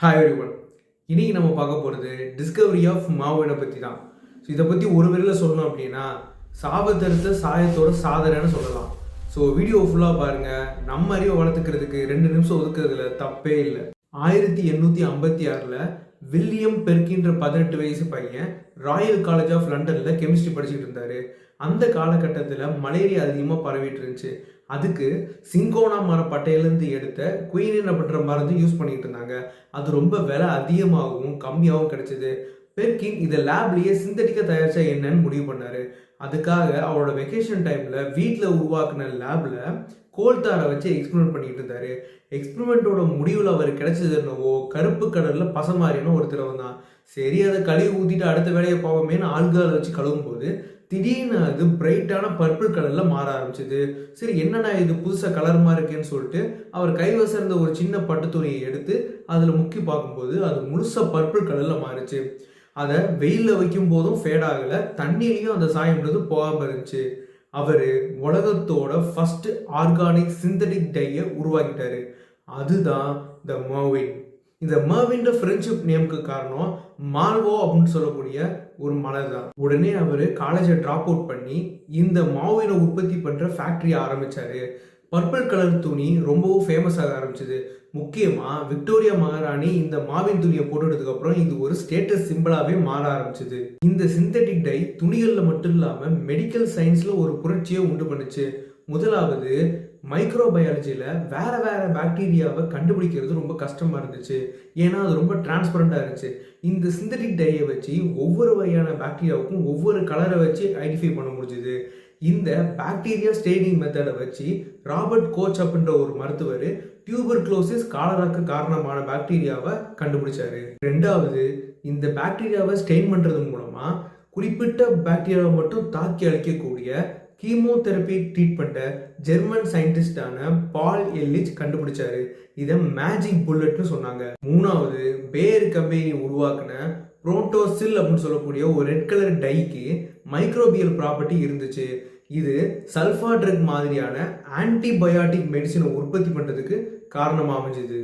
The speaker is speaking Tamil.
ஹாய் ஒன் இன்னைக்கு நம்ம பார்க்க போகிறது டிஸ்கவரி ஆஃப் மாவினை பற்றி தான் ஸோ இதை பற்றி ஒரு வரையில் சொல்லணும் அப்படின்னா சாபத்தருத்த சாயத்தோட சாதனைன்னு சொல்லலாம். ஸோ வீடியோ ஃபுல்லாக பாருங்கள் நம்ம அறிவை வளர்த்துக்கிறதுக்கு ரெண்டு நிமிஷம் ஒதுக்குறதுல தப்பே இல்லை. ஆயிரத்தி எண்ணூற்றி ஐம்பத்தி ஆறில் வில்லியம் பெர்கின்ற பதினெட்டு வயசு பையன் ராயல் காலேஜ் ஆஃப் லண்டனில் கெமிஸ்ட்ரி படிச்சுட்டு இருந்தார். அந்த காலகட்டத்தில் மலேரியா அதிகமாக பரவிட்டு இருந்துச்சு. அதுக்கு சிங்கோனா மர பட்டையிலேருந்து எடுத்த குயினின் அப்படின்ற மருந்து யூஸ் பண்ணிகிட்டு இருந்தாங்க. அது ரொம்ப விலை அதிகமாகவும் கம்மியாகவும் கிடச்சிது. பெர்கின் இதை லேப்லேயே சிந்தட்டிக்க தயாரிச்சா என்னன்னு முடிவு பண்ணாரு. அதுக்காக அவரோட வெக்கேஷன் டைமில் வீட்டில் உருவாக்குன லேபில் கோல்தாரை வச்சு எக்ஸ்பிரிமெண்ட் பண்ணிட்டு இருந்தாரு. எக்ஸ்பிரிமெண்ட்டோட முடிவில் அவர் கிடைச்சது என்னவோ கருப்பு கடலில் பசமாரின்னு ஒருத்தர் வந்தான். சரி அதை கழுவி ஊற்றிட்டு அடுத்த வேலையை போவோமேனு ஆள்காலை வச்சு கழுவும் போது திடீர்னு அது பிரைட்டான பர்பிள் கலரில் மாற ஆரம்பிச்சது. சரி என்னடா இது புதுசாக கலர்மா இருக்கேன்னு சொல்லிட்டு அவர் கைவசம் இருந்த ஒரு சின்ன பட்டு துணியை எடுத்து அதில் முக்கி பார்க்கும்போது அது முழுசாக பர்பிள் கலரில் மாறுச்சு. அதை வெயிலில் வைக்கும் போதும் ஃபேட் ஆகலை. தண்ணியிலையும் அந்த சாயம்ன்றது போகாமல் இருந்துச்சு. அவர் உலகத்தோட ஃபஸ்ட்டு ஆர்கானிக் சிந்தட்டிக் டையை உருவாக்கிட்டாரு. அதுதான் த மர்வின் இந்த மர்வின்ற ஃப்ரெண்ட்ஷிப் நேமுக்கு காரணம் மால்வோ அப்படின்னு சொல்லக்கூடிய ஒரு மலர் தான். உடனே அவர் காலேஜை ட்ராப் அவுட் பண்ணி இந்த மாவினை உற்பத்தி பண்ணுற ஃபேக்ட்ரி ஆரம்பித்தார் பர்பிள் கலர் துணி ரொம்பவும் ஃபேமஸ் ஆக ஆரம்பிச்சது. முக்கியமாக விக்டோரியா மகாராணி இந்த மாவின் துணியை போட்டுட்டதுக்கு அப்புறம் இது ஒரு ஸ்டேட்டஸ் சிம்பிளாகவே மாற ஆரம்பிச்சது. இந்த சிந்தட்டிக் டை துணிகளில் மட்டும் இல்லாமல் மெடிக்கல் சயின்ஸில் ஒரு புரட்சியை உண்டு பண்ணுச்சு. முதலாவது மைக்ரோபயாலஜியில் வேற வேறு பாக்டீரியாவை கண்டுபிடிக்கிறது ரொம்ப கஷ்டமாக இருந்துச்சு. ஏன்னா அது ரொம்ப டிரான்ஸ்பரண்ட்டாக இருந்துச்சு. இந்த சிந்தட்டிக் டையை வச்சு ஒவ்வொரு வகையான பாக்டீரியாவுக்கும் ஒவ்வொரு கலரை வச்சு ஐடென்டிஃபை பண்ண முடிஞ்சுது. இந்த பாக்டீரியா ஸ்டெய்னிங் மெத்தடை வச்சு ராபர்ட் கோச் அப்படின்ற ஒரு மருத்துவர் டியூபர் குளோசிஸ் காலராக்கு காரணமான பாக்டீரியாவை கண்டுபிடிச்சாரு. ரெண்டாவது இந்த பாக்டீரியாவை ஸ்டெயின் பண்ணுறது மூலமாக குறிப்பிட்ட பாக்டீரியாவை மட்டும் தாக்கி அழிக்கக்கூடிய கீமோதெரப்பி ட்ரீட்மெண்ட்டை ஜெர்மன் சயின்டிஸ்டான பால் எல்லிச் கண்டுபிடிச்சாரு. இதை மேஜிக் புல்லட்னு சொன்னாங்க. மூணாவது பேர் கம்பெனி உருவாக்குன புரோட்டோசில் அப்படின்னு சொல்லக்கூடிய ஒரு ரெட் கலர் டைக்கு மைக்ரோபியல் ப்ராப்பர்ட்டி இருந்துச்சு. இது சல்ஃபா ட்ரக் மாதிரியான ஆன்டிபயாட்டிக் மெடிசனை உற்பத்தி பண்ணுறதுக்கு காரணமாக அமைஞ்சுது.